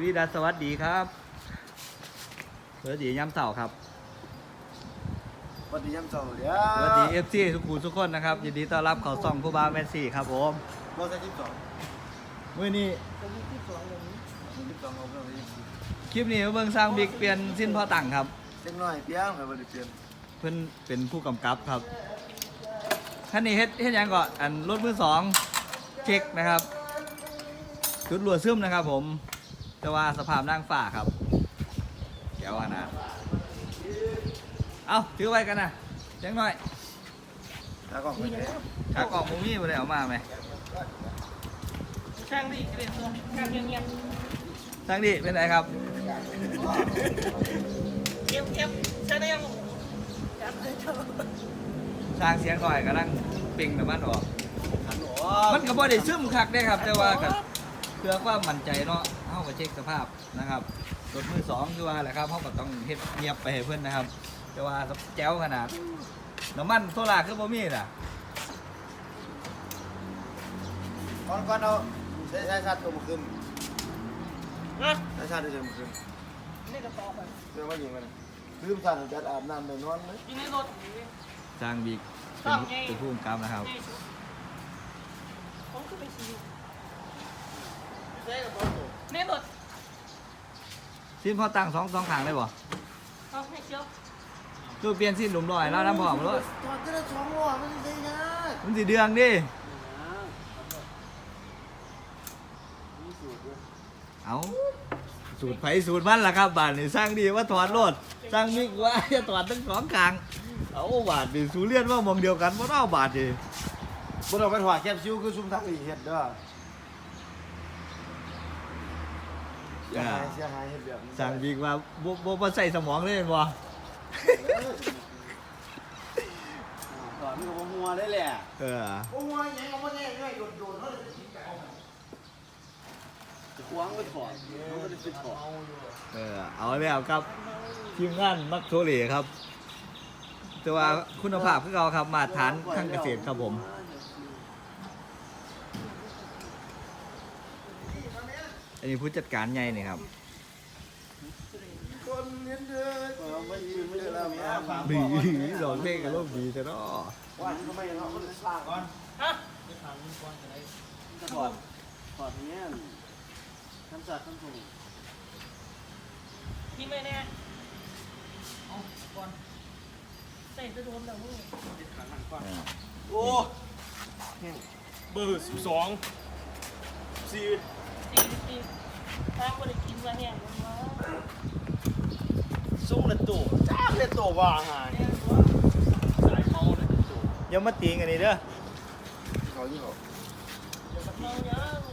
วิดาสวัสดีครับสวัสดีย้ำเสาครับสวัสดียามเช้าเดี๋ยวสวัสดีเอฟซีทุกคนทุกคนนะครับยินดีต้อนรับเข้าซ่องผู้บ่าวแมนซี่ครับผมรถใส่ที่สองมื้อนี้ที่สองเอาไปยี่สิบคลิปนี้เบิ่งสร้างบิ๊กเปลี่ยนสิ้นพ่อตังครับเล็กน้อยเพียงไปบริเปลี่ยนเพิ่นเป็นผู้กำกับครับท่านนี้เฮ็ดเฮ็ดหยังก่อนอันรถมือสองเช็คนะครับ จุดรัวซึมนะครับผม แต่ว่าสภาพนั่งฝ่าครับแก้วขนาดเอาถือไว้กันนะจังหน่อยแล้วก็ไปไหนขากล่องมูมี่มาได้เอามาไหมช่างดิเรียนตัวช่างเงียบทั้งดีเป็นไงครับๆเงียบเงียบใช่ได้ยังจับเลยเถอะสร้างเสียงหน่อยกำลังเป่งน้ำมันออกขันหรอมันก็บ่ได้ซึมคักได้ครับ แต่ว่าก็เพื่อความมั่นใจเนาะเฮาก็เช็คสภาพนะครับรถมือสองคือว่าแหละครับเฮาก็ต้องเฮ็ดเงียบไปให้เพิ่นนะครับแต่ว่าแจ๋วขนาดน้ำมันโซล่าคือบ่มีน่ะก่อนก่อนเอาใช้ใช้ชาติตัวมาขึ้นนะใช้ชาติตัวมาขึ้นนี่กระต่อไปเรื่องว่าอย่างไรลืมชาติจัดอาบน้ำไปนอนเลยอยู่ในรถสร้างบิ๊กเป็นเป็นผู้กำกับนะครับผมขึ้นไปขี่ ในรถซิมพอตั้งสองสองข้างได้บ่เอาให้เชียวคือเปลี่ยนซิมหลุมลอยแล้วน้ำหอมรถถอดจะได้สองหัวมันได้นะมันสิเดืองดิมีสูตรด้วยเอาสูตรไผสูตรมันล่ะครับบาทนี่สร้างดีว่าถอดรถสร้างมิกว่าจะถอดทั้งสองข้างเอาบาทนี่สูเรียนว่ามองเดียวกันบ่เอาบาทดิบนเราไปถอดแคปซิวคือซุ่มทักอีเห็ดเด้อเสียหายเสียหายเห็ดแบบนี้สั่งบิ๊กว่าบ่บ่บ่ใส่สมองเลยบ่ถอดมันก็มัวได้แหละเออโอ้ยยังเอามาแน่ง่ายโดนโดนเขาเลยทิ้งไปเอาขวางไปถอดมันก็ได้ไปถอดเออเอาแล้วครับทีมงานมักโซเลครับแต่ว่าคุณภาพคือเราครับมาตรฐานทางเกษตรครับผม อันนี้ผู้จัดการใหญ่นี่ครับคนเห็นเด้อเอาไม่ยืนไม่เจได้อแล้แล้ววแม่แม่ดีดอกเพลงกับโลกดีแต่เนาะว่าทำไมเขาไม่ได้สร้างก่อนฮะถอดถอดอย่างเงี้ยทำสัตว์ทำถุงนี่ไม่แน่เอาก่อนใส่จะโดนแล้วมึงโอ้เบอร์สิบสองสี่ สี่สี่ทางบริกินมาแห้งมันมาซุ้งละตัวจ้าเลยตัวว่าหายแห้งตัวสายเมาเลยตัวอย่ามาตีกันนี่เด้อเขาที่เขาเราเยอะ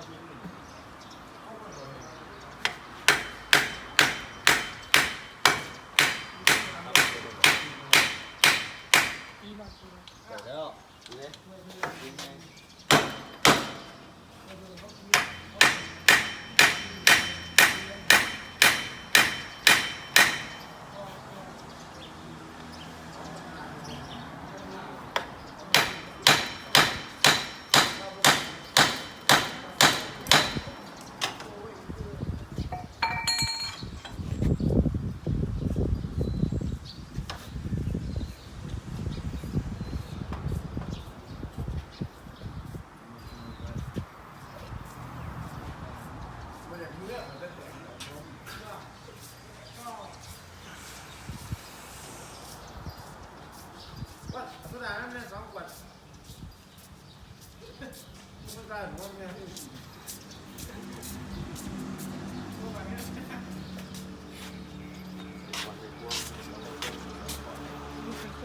ดีมากดีมาก เดี๋ยวแล้วเนี่ย ว่าสุดานั้นเนี่ยสองขวดสุดาหัวเนี่ย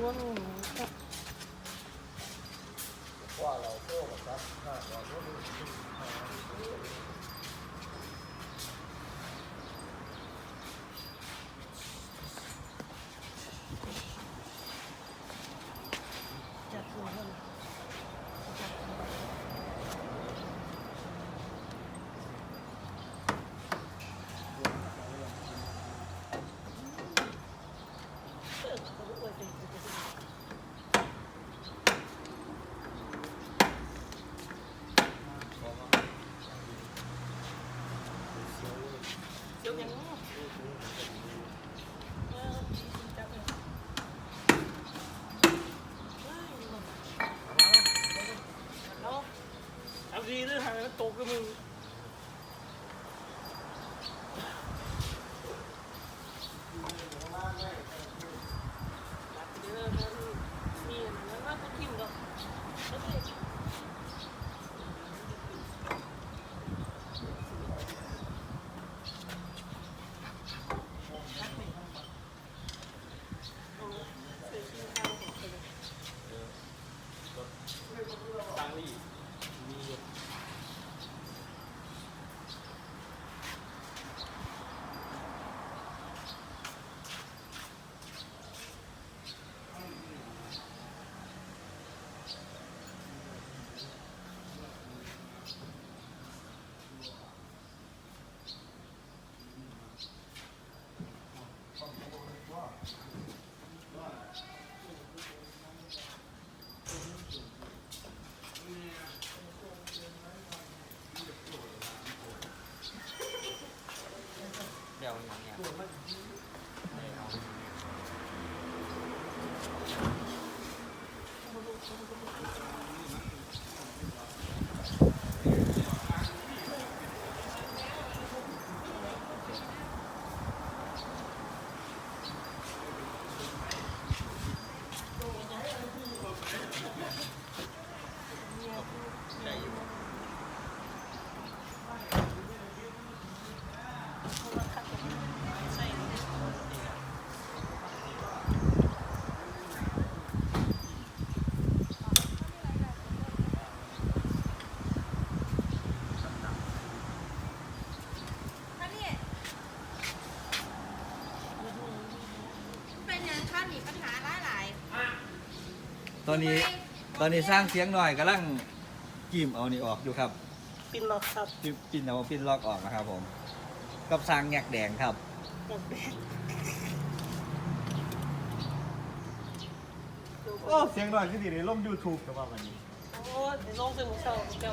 ตัวหนูว่าเราโต้กับครับถ้าเราโต้จัดตัวเลยเอนนี้ ตอนนี้สร้างเสียงหน่อยกำลังจิ้มเอานี่ออกอยู่ครับปินล็อกครับปิ้นปิ้นเอาปิ้นลอกออกนะครับ ผมกับสร้างแงกแดงครับแบบนี้โอ้ เสียงหน่อยคือดีในล่มยูทูบแต่ว่าวันนี้ โอ้ยเดี๋ยวลงเส้นหมูเสาเดี๋ย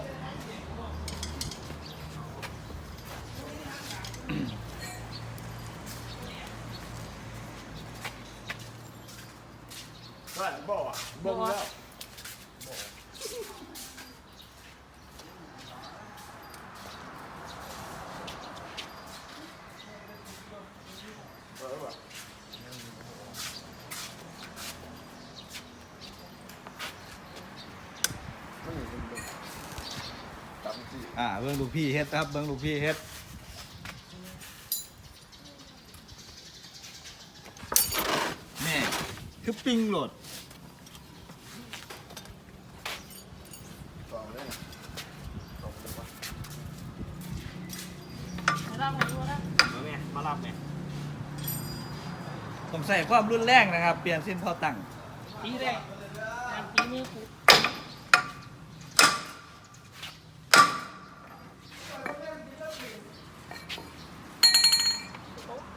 ว่าบอกอะเบิ่งแล้วอ่าเบิ้งลูกพี่เฮ็ดครับเบิ้งลูกพี่เฮ็ดแม่คือปิ้งโหลด สองเลยนะสองเลยวะ รับมาดูนะ มาแม่มารับแม่ ผม ใส่ความรุนแรงนะครับ เปลี่ยนสิ้นพอตั้งปีแรกงานปีนี้กู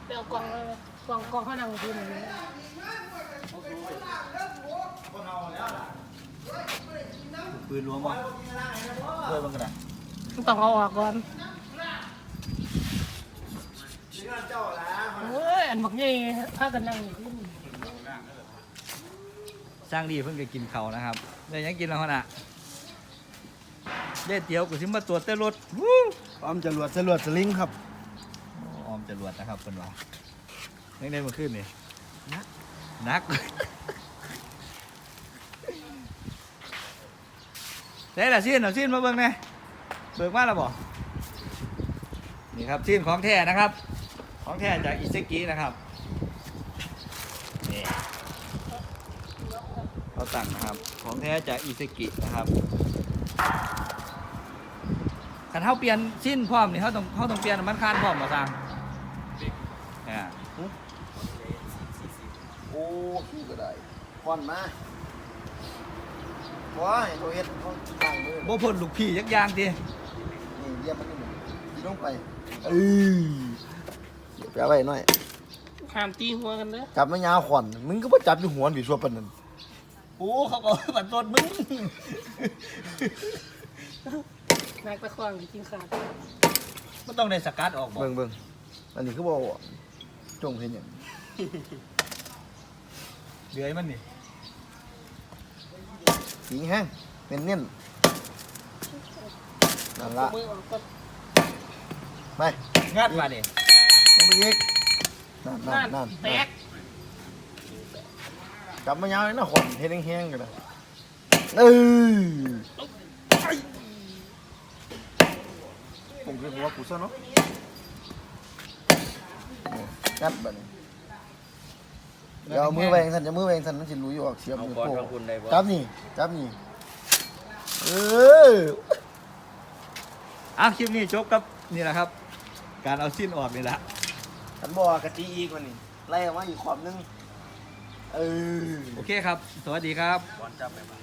เดี๋ยวกล่องเลยกล่องกล่องข้างหนังคือมันปืนล้วงบ่ด้วยมันกระดาษต้องเอาออกก่อนเฮ้ยอั นบักนี่ถ้ากันนั่งอยู่ที่นี่สร้างดีเพิ่งจะกินเขาวนะครับได้ยังกินแล้วขนาดได้เตี๋ยวกูซิมาตรวจแต่รถวู้อ้อมจรวดจรวดสลิงครับออมจรวดนะครับเป็นว่ายังได้มาขึ้นนี่นักนักได้ละซีนเอาซีนมาเบิ่งแหน่เบิ่งมาแล้วบ่นี่ครับซีนของแท้นะครับ ของแท้จากอิเซกินะครับนี่เขาตั้งนะครับ ของแท้จากอิเซกินะครับคันเขาเปลี่ยนสิ้นพร้อมนี่เขาต้องเขาต้องเปลี่ยนน้ำมันคานพร้อมมาสั่งเนี่ยโอ้ขี้ก็ได้ควันมาว้ายโดเฮ็ดเขาตั้งมือบ่พ่นลูกพี่ยักอยางทีนี่เยี่ยมมันนี่หนึ่งที่ลงไปเอ้ยเดี๋ยว ไปเอาไว้หน่อยห้ามตีหัวกันเด้อจับไม่ยาวขวัญมึงก็บ่จับอยู่หัวบีชัวปานนั้นโอ้เขาก็บันทดมึงนายตะควางกินขาดมันต้องได้สกัดออกบ่เบิ่งเบิ่งอันนี้คือบ่จงเห็นหยังเดือยมันนี่สีแห้งเน้นเน้นนั่นละมือออกก็ไปงัดมาดิ ลงไปอีกนั่นนั่นนั่นแตกจับไม่ยาวเลยนะขวัญเฮ็ดแห้งๆกันนะเอ้ยผมคือหัวกูซะเนาะนี่งัดบัดนี้เดี๋ยวเอามือแวงสันจะมือแวงสันมันสิรู้อยู่ออกเสียบมือโป้จับนี่จับนี่เออ อะคลิปนี้จบกับนี่แหละครับ การเอาสิ้นออกนี่แหละันบอกว่ากะทิอีกวันนี้ไล่ออกมาอีกความนึงเออ โอเคครับ สวัสดีครับ บอลจับไปบ้าง